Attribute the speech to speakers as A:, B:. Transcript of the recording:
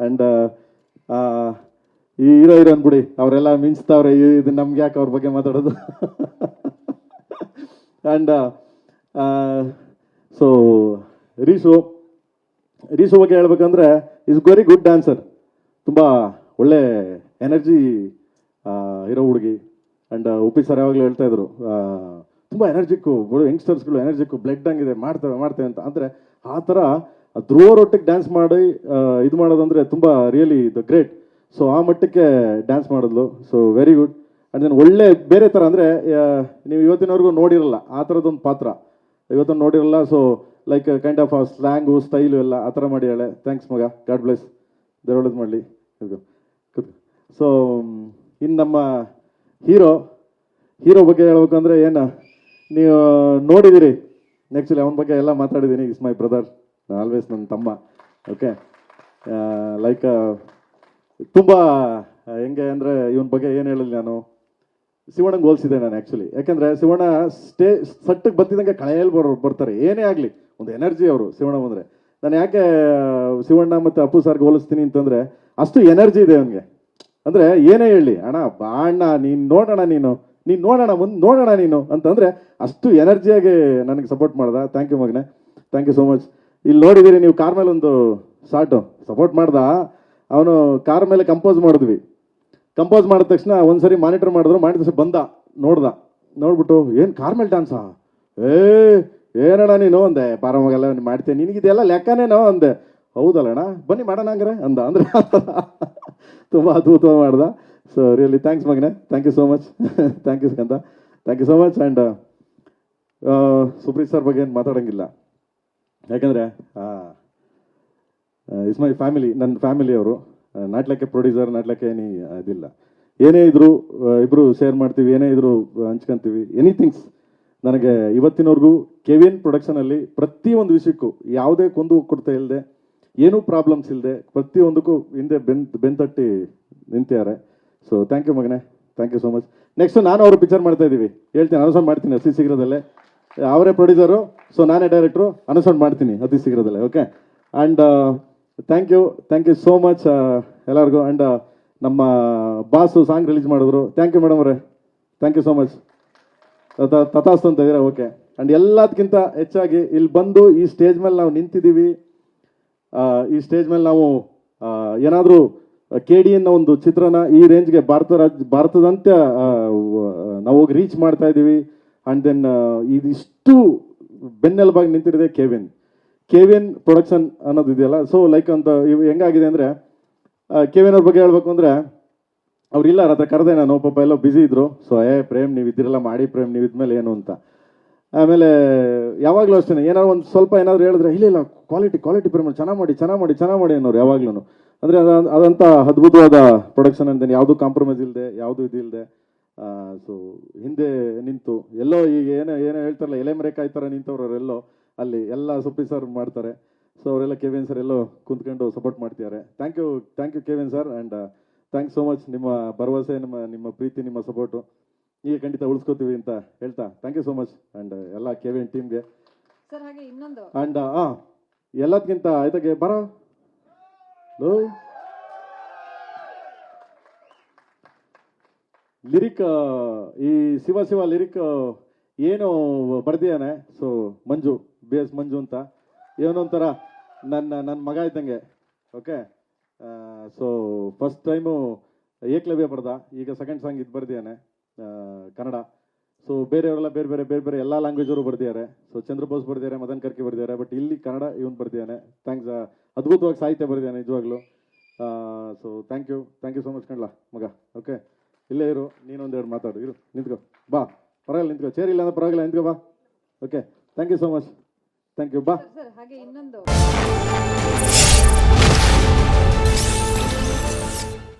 A: And ಈ hero ಹೀರೋನ್ ಬಿಡಿ. ಅವರೆಲ್ಲ ಮಿಂಚ್ತಾವ್ರೆ. ಇದು ನಮ್ಗೆ ಯಾಕೆ ಅವ್ರ ಬಗ್ಗೆ ಮಾತಾಡೋದು? ಆ್ಯಂಡ್ ಸೊ ರೀಸು ರೀಸು ಬಗ್ಗೆ ಹೇಳ್ಬೇಕಂದ್ರೆ ಇಸ್ ವೆರಿ ಗುಡ್ ಡ್ಯಾನ್ಸರ್ ತುಂಬ ಒಳ್ಳೆ ಎನರ್ಜಿ ಇರೋ ಹುಡುಗಿ. ಆ್ಯಂಡ್ ಉಪ್ಪಿ ಸರ್ ಯಾವಾಗಲೂ ಹೇಳ್ತಾ ಇದ್ರು ತುಂಬ ಎನರ್ಜಿಕ್ಕು ಯಂಗ್ಸ್ಟರ್ಸ್ಗಳು ಎನರ್ಜಿಕ್ಕು ಬ್ಲಡ್ ಹಂಗಿದೆ, ಮಾಡ್ತೇವೆ ಮಾಡ್ತೇವೆ ಅಂತ. ಅಂದರೆ ಆ ಥರ ಧ್ರುವರೊಟ್ಟಿಗೆ ಡ್ಯಾನ್ಸ್ ಮಾಡಿ ಇದು ಮಾಡೋದಂದರೆ ತುಂಬ ರಿಯಲಿ ದ ಗ್ರೇಟ್ ಸೊ ಆ ಮಟ್ಟಕ್ಕೆ ಡ್ಯಾನ್ಸ್ ಮಾಡಿದ್ಲು. So very good and then ಒಳ್ಳೆ ಬೇರೆ ಥರ ಅಂದರೆ ನೀವು ಇವತ್ತಿನವರೆಗೂ ನೋಡಿರಲ್ಲ, ಆ ಥರದ್ದೊಂದು ಪಾತ್ರ. ಇವತ್ತೊಂದು ನೋಡಿರಲ್ಲ so like kind of slang style ಎಲ್ಲ ಆ ಥರ ಮಾಡಿ ಹೇಳೆ. ಥ್ಯಾಂಕ್ಸ್ ಮಗ. ಗಾಡ್ ಬ್ಲೆಸ್ ದೇವ್ರ ಒಳ್ಳೇದು ಮಾಡಲಿ ಸೊ ಇನ್ನು ನಮ್ಮ ಹೀರೋ ಹೀರೋ ಬಗ್ಗೆ ಹೇಳ್ಬೇಕಂದ್ರೆ ಏನು, ನೀವು ನೋಡಿದ್ದೀರಿ ಆ್ಯಕ್ಚುಲಿ ಅವನ ಬಗ್ಗೆ ಎಲ್ಲ ಮಾತಾಡಿದ್ದೀನಿ. ಇಸ್ ಮೈ ಬ್ರದರ್ ಆಲ್ವೇಸ್ ನನ್ನ ತಮ್ಮ. ಓಕೆ ಲೈಕ್ ತುಂಬ ಹೆಂಗೆ ಅಂದರೆ ಇವನ ಬಗ್ಗೆ ಏನು ಹೇಳಲಿ ನಾನು. ಶಿವಣ್ಣಂಗೆ ಹೋಲಿಸಿದೆ ನಾನು ಆ್ಯಕ್ಚುಲಿ ಯಾಕೆಂದರೆ ಶಿವಣ್ಣ ಸ್ಟೇ ಸಟ್ಟಕ್ಕೆ ಬತ್ತಿದಂಗೆ ಕಳೆಯಲ್ಲಿ ಬರೋ, ಬರ್ತಾರೆ. ಏನೇ ಆಗಲಿ, ಒಂದು ಎನರ್ಜಿ ಅವರು ಶಿವಣ್ಣ ಬಂದರೆ. ನಾನು ಯಾಕೆ ಶಿವಣ್ಣ ಮತ್ತು ಅಪ್ಪು ಸಾರ್ಗೆ ಹೋಲಿಸ್ತೀನಿ ಅಂತಂದರೆ, ಅಷ್ಟು ಎನರ್ಜಿ ಇದೆ ಅವನಿಗೆ. ಅಂದರೆ ಏನೇ ಹೇಳಿ, ಅಣ್ಣ, ಬಾ ಅಣ್ಣ, ನೀನು ನೋಡೋಣ ನೀನು. ನೀನು ನೋಡೋಣ ಒಂದು ನೋಡೋಣ ನೀನು ಅಂತಂದರೆ ಅಷ್ಟು ಎನರ್ಜಿಯಾಗಿ ನನಗೆ ಸಪೋರ್ಟ್ ಮಾಡ್ದ. ಥ್ಯಾಂಕ್ ಯು ಮಗನೆ. ಥ್ಯಾಂಕ್ ಯು ಸೋ ಮಚ್ ಇಲ್ಲಿ ನೋಡಿದ್ದೀರಿ ನೀವು ಕಾರ್ ಮೇಲೆ ಒಂದು ಶಾರ್ಟು ಸಪೋರ್ಟ್ ಮಾಡ್ದ. ಅವನು ಕಾರ್ ಮೇಲೆ ಕಂಪೋಸ್ ಮಾಡಿದ್ವಿ. ಕಂಪೋಸ್ ಮಾಡಿದ ತಕ್ಷಣ ಒಂದ್ಸರಿ ಮಾನಿಟರ್ ಮಾಡಿದ್ರು. ಮಾಡಿದ ತಕ್ಷಣ ಬಂದ. ನೋಡ್ದ. ನೋಡ್ಬಿಟ್ಟು, ಏನು ಕಾರ್ ಮೇಲೆ ಡ್ಯಾನ್ಸಾ ಏ, ಏನಣ್ಣ ನೀನು? ಅಂದೆ. ಪಾರಮಗೆಲ್ಲ ಮಾಡ್ತೀನಿ ನಿನಗಿದೆಲ್ಲ ಲೆಕ್ಕನೇನೋ? ಅಂದೆ. ಹೌದಲ್ಲಣ್ಣ. ಬನ್ನಿ ಮಾಡೋಣ ಹಂಗಾರೆ. ಅಂದ. ಅಂದ್ರೆ ತುಂಬ ಅದ್ಭುತ ಮಾಡ್ದ. So really thanks Magane thank you so much thank you Skanda thank you so much and Supreeth sir ಬಗ್ಗೆ ಏನು ಮಾತಾಡೋಂಗಿಲ್ಲ. ಯಾಕಂದರೆ ಇಸ್ ಮೈ ಫ್ಯಾಮಿಲಿ ನನ್ನ ಫ್ಯಾಮಿಲಿ ಅವರು. ನಾಟ್ಲಕ್ಕೆ ಪ್ರೊಡ್ಯೂಸರ್ ನಾಟ್ಲಕ್ಕೆ ಏನಿ ಇದಿಲ್ಲ. ಏನೇ ಇದ್ರು ಇಬ್ಬರು ಶೇರ್ ಮಾಡ್ತೀವಿ, ಏನೇ ಇದ್ರು ಹಂಚ್ಕೊಂತೀವಿ ಎನಿಥಿಂಗ್ಸ್ ನನಗೆ ಇವತ್ತಿನವರೆಗೂ ಕೆವಿನ್ ಪ್ರೊಡಕ್ಷನಲ್ಲಿ ಪ್ರತಿಯೊಂದು ವಿಷಯಕ್ಕೂ ಯಾವುದೇ ಕೊಂದು ಕೊಡ್ತಾ ಇಲ್ಲದೆ ಏನೂ ಪ್ರಾಬ್ಲಮ್ಸ್ ಇಲ್ಲದೆ ಪ್ರತಿಯೊಂದಕ್ಕೂ ಹಿಂದೆ ಬೆನ್ ತಟ್ಟಿ ನಿಂತಿದ್ದಾರೆ. ಸೊ ಥ್ಯಾಂಕ್ ಯು ಮಗನೇ. Thank you so much next ನಾನು ಅವರು ಪಿಕ್ಚರ್ ಮಾಡ್ತಾ ಇದ್ದೀವಿ ಹೇಳ್ತೀನಿ ಅನೌನ್ಸ್ ಮಾಡ್ತೀನಿ ಅತಿ ಶೀಘ್ರದಲ್ಲೇ. ಅವರೇ ಪ್ರೊಡ್ಯೂಸರು ಸೊ ನಾನೇ ಡೈರೆಕ್ಟ್ರು ಅನೌನ್ಸ್ ಮಾಡ್ತೀನಿ ಅತಿ ಶೀಘ್ರದಲ್ಲೇ okay and thank you thank you so much ಎಲ್ಲರಿಗೂ. ಆ್ಯಂಡ್ ನಮ್ಮ ಬಾಸು ಸಾಂಗ್ ರಿಲೀಸ್ ಮಾಡಿದ್ರು. ಥ್ಯಾಂಕ್ ಯು ಮೇಡಮ್ ಅವರೇ. ಥ್ಯಾಂಕ್ ಯು ಸೋ ಮಚ್ ತಥಾಸ್ತು ಅಂತ ಇದ್ದೀರಾ? ಓಕೆ ಆ್ಯಂಡ್ ಎಲ್ಲದಕ್ಕಿಂತ ಹೆಚ್ಚಾಗಿ ಇಲ್ಲಿ ಬಂದು ಈ ಸ್ಟೇಜ್ ಮೇಲೆ ನಾವು ನಿಂತಿದ್ದೀವಿ. ಈ ಸ್ಟೇಜ್ ಮೇಲೆ ನಾವು ಏನಾದರೂ ಕೆ ಡಿ ಎನ್ನ ಒಂದು ಚಿತ್ರನ ಈ ರೇಂಜ್ಗೆ ಭಾರತ ರಾಜ್ಯ ಭಾರತದಂತೆ ನಾವು ಹೋಗಿ ರೀಚ್ ಮಾಡ್ತಾ ಇದ್ದೀವಿ. ಆ್ಯಂಡ್ ದೆನ್ ಇದಿಷ್ಟು ಬೆನ್ನೆಲುಬಾಗಿ ನಿಂತಿರದೆ ಕೆವಿನ್ ಕೆವಿನ್ ಪ್ರೊಡಕ್ಷನ್ ಅನ್ನೋದು ಇದೆಯಲ್ಲ. ಸೊ ಲೈಕ್ ಅಂತ ಇವು ಹೆಂಗಾಗಿದೆ ಅಂದರೆ ಕೆವಿನ್ ಅವ್ರ ಬಗ್ಗೆ ಹೇಳ್ಬೇಕು ಅಂದರೆ, ಅವ್ರು ಇಲ್ಲ ಹತ್ರ ಕರೆದೆ ನಾನು, ಪಾಪ ಎಲ್ಲೋ ಬ್ಯುಸಿ ಇದ್ರು. ಸೊ ಏ, ಪ್ರೇಮ್ ನೀವು ಇದ್ದಿರಲ್ಲ ಮಾಡಿ ಪ್ರೇಮ್ ನೀವು ಇದ್ಮೇಲೆ ಏನು ಅಂತ. ಆಮೇಲೆ ಯಾವಾಗಲೂ ಅಷ್ಟೇ ಏನಾದ್ರು ಒಂದು ಸ್ವಲ್ಪ ಏನಾದರೂ ಹೇಳಿದ್ರೆ, ಇಲ್ಲ ಇಲ್ಲ ಕ್ವಾಲಿಟಿ ಕ್ವಾಲಿಟಿ ಪ್ರಮಾಣ ಚೆನ್ನಾಗಿ ಮಾಡಿ ಚೆನ್ನಾಗಿ ಮಾಡಿ ಚೆನ್ನಾಗಿ ಮಾಡಿ ಅನ್ನೋರು ಯಾವಾಗ್ಲೂ ಅಂದರೆ ಅದಂಥ ಅದಂತ ಅದ್ಭುತವಾದ ಪ್ರೊಡಕ್ಷನ್ ಅಂತೇನೆ ಯಾವುದೂ ಕಾಂಪ್ರಮೈಸ್ ಇಲ್ಲದೆ ಯಾವುದು ಇದಿಲ್ಲದೆ ಸೊ ಹಿಂದೆ ನಿಂತು, ಎಲ್ಲೋ ಈಗ ಏನೋ ಏನೋ ಹೇಳ್ತಾರಲ್ಲ, ಎಲೆ ಮರೆ ಥರ ನಿಂತವ್ರು ಅವರೆಲ್ಲೋ ಅಲ್ಲಿ ಎಲ್ಲ ಸುಪ್ರಿ ಸರ್ ಮಾಡ್ತಾರೆ. ಸೊ ಅವರೆಲ್ಲ ಕೆ ವಿ ಎನ್ ಸರ್ ಎಲ್ಲೋ ಕುಂತ್ಕೊಂಡು ಸಪೋರ್ಟ್ ಮಾಡ್ತಿದ್ದಾರೆ. Thank you thank you K V N sir and thanks so much ನಿಮ್ಮ ಭರವಸೆ, ನಿಮ್ಮ ನಿಮ್ಮ ಪ್ರೀತಿ, ನಿಮ್ಮ ಸಪೋರ್ಟು ಈಗ ಖಂಡಿತ ಉಳಿಸ್ಕೋತೀವಿ ಅಂತ ಹೇಳ್ತಾ thank you so much and ಎಲ್ಲ ಕೆವಿನ್ ಟೀಮ್ಗೆ
B: ಸರ್ ಹಾಗೆ ಇನ್ನೊಂದು.
A: ಅಂಡ್ ಆ ಎಲ್ಲದಕ್ಕಿಂತ ಆಯ್ತಾಗೆ ಬರ? ಲಿರಿಕ್ ಈ ಶಿವ ಶಿವ ಲಿರಿಕ್ ಏನು ಬರ್ದಿಯಾನೆ so Manju B S Manju ಅಂತ. ಏನೊಂಥರ ನನ್ನ ನನ್ನ ಮಗ ಇದ್ದಂಗೆ okay so first time Ekalavya ಬರ್ದ ಈಗ ಸೆಕೆಂಡ್ ಸಾಂಗ್ ಇದು ಬರ್ದಿಯಾನೆ. ಕನ್ನಡ. ಸೊ ಬೇರೆಯವರೆಲ್ಲ ಬೇರೆ ಬೇರೆ ಬೇರೆ ಬೇರೆ ಎಲ್ಲ ಲ್ಯಾಂಗ್ವೇಜವರು ಬರ್ದಿದ್ದಾರೆ. ಸೊ ಚಂದ್ರಬೋಸ್ ಬರ್ದಿದ್ದಾರೆ, ಮದನ್ ಕರ್ಕಿ ಬರ್ದಿದ್ದಾರೆ ಬಟ್ ಇಲ್ಲಿ ಕನ್ನಡ ಇವನು ಬರ್ದಿದ್ದಾನೆ. ಥ್ಯಾಂಕ್ಸ್ ಅದ್ಭುತವಾಗಿ ಸಾಹಿತ್ಯ ಬರ್ದಿದ್ದಾನೆ ನಿಜವಾಗ್ಲೂ. So thank you thank you so much ಕಣ್ಲಾ, ಮಗ. ಓಕೆ ಇಲ್ಲೇ ಇರು ನೀನೊಂದೆರಡು ಮಾತಾಡು. ಇರು, ನಿಂತ್ಕೋ. ಬಾ. ಪರವಾಗಿಲ್ಲ, ನಿಂತ್ಕೋ. ಚೇರ್ ಇಲ್ಲ ಅಂದ್ರೆ ಪರವಾಗಿಲ್ಲ, ನಿಂತ್ಕೋ, ಬಾ. Okay thank you so much thank you ಬಾ.
B: ಹಾಗೆ ಇನ್ನೊಂದು.